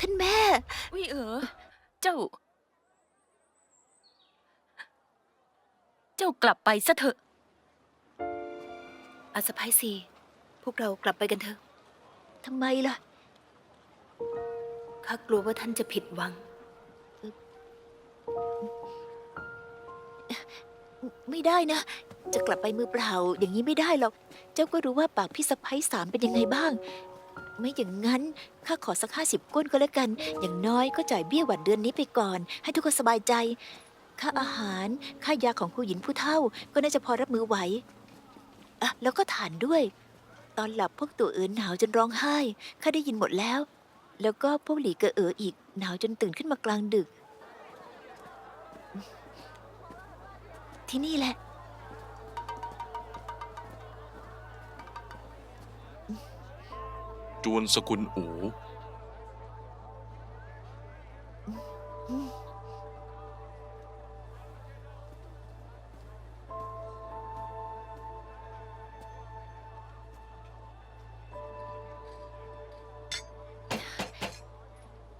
ท่านแม่วิเอ๋อเจ้า เจ้ากลับไปซะเถอะ อาสะพายสีพวกเรากลับไปกันเถอะ ทำไมล่ะ ข้ากลัวว่าท่านจะผิดหวัง ไม่ได้นะ จะกลับไปมือเปล่า อย่างนี้ไม่ได้หรอก เจ้าก็รู้ว่าปากพี่สะพ้ยสามเป็นยังไงบ้าง ไม่อย่างนั้นข้าขอสักห้าสิบก้นก็แล้วกัน อย่างน้อยก็จ่ายเบี้ยหวัดเดือนนี้ไปก่อน ให้ทุกคนสบายใจ ค่าอาหาร ค่ายาของผู้หญิงผู้เฒ่า ก็น่าจะพอรับมือไหวอะแล้วก็ฐานด้วย ตอนหลับพวกตัวเอ๋อหนาวจนร้องไห้ข้าได้ยินหมดแล้ว แล้วก็พวกหลีเกอเอออีกหนาวจนตื่นขึ้นมากลางดึก ที่นี่แหละ จวนสกุลอู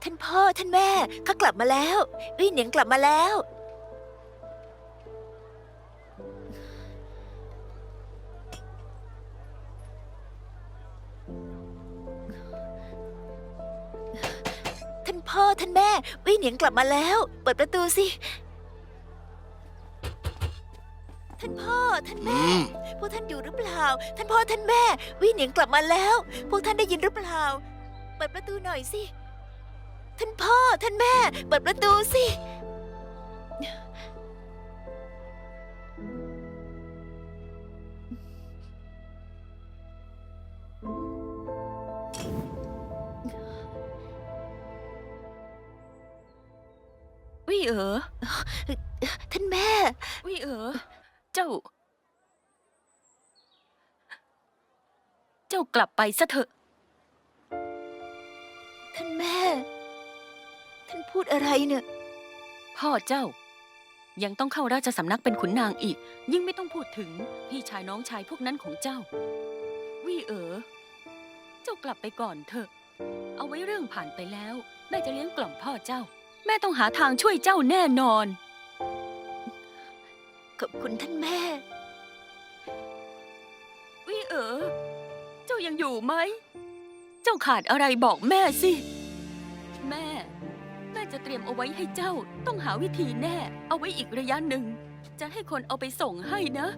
ท่านพ่อท่านแม่ข้ากลับมาแล้ววี่เหนียงกลับมาแล้ว พ่อท่านแม่วี่เหนียงกลับมาแล้ว เปิดประตูสิ ท่านพ่อท่านแม่ พวกท่านอยู่หรือเปล่า ท่านพ่อท่านแม่วี่เหนียงกลับมาแล้ว พวกท่านได้ยินหรือเปล่า เปิดประตูหน่อยสิ ท่านพ่อท่านแม่ เปิดประตูสิ วิเอ๋อท่านแม่วิเอ๋อเจ้า เจ้ากลับไปซะเถอะ ท่านแม่ ท่านพูดอะไรเนี่ย พ่อเจ้า ยังต้องเข้าราชสำนักเป็นขุนนางอีก ยิ่งไม่ต้องพูดถึงพี่ชายน้องชายพวกนั้นของเจ้าวี่เอ๋อเจ้ากลับไปก่อนเถอะ เอาไว้เรื่องผ่านไปแล้ว แม่จะเลี้ยงกล่อมพ่อเจ้า แม่ต้องหาทางช่วยเจ้าแน่นอน ขอบคุณท่านแม่วี่เอ๋อเจ้ายังอยู่ไหม เจ้าขาดอะไรบอกแม่สิ แม่ แม่จะเตรียมเอาไว้ให้เจ้า ต้องหาวิธีแน่ เอาไว้อีกระยะหนึ่ง จะให้คนเอาไปส่งให้นะ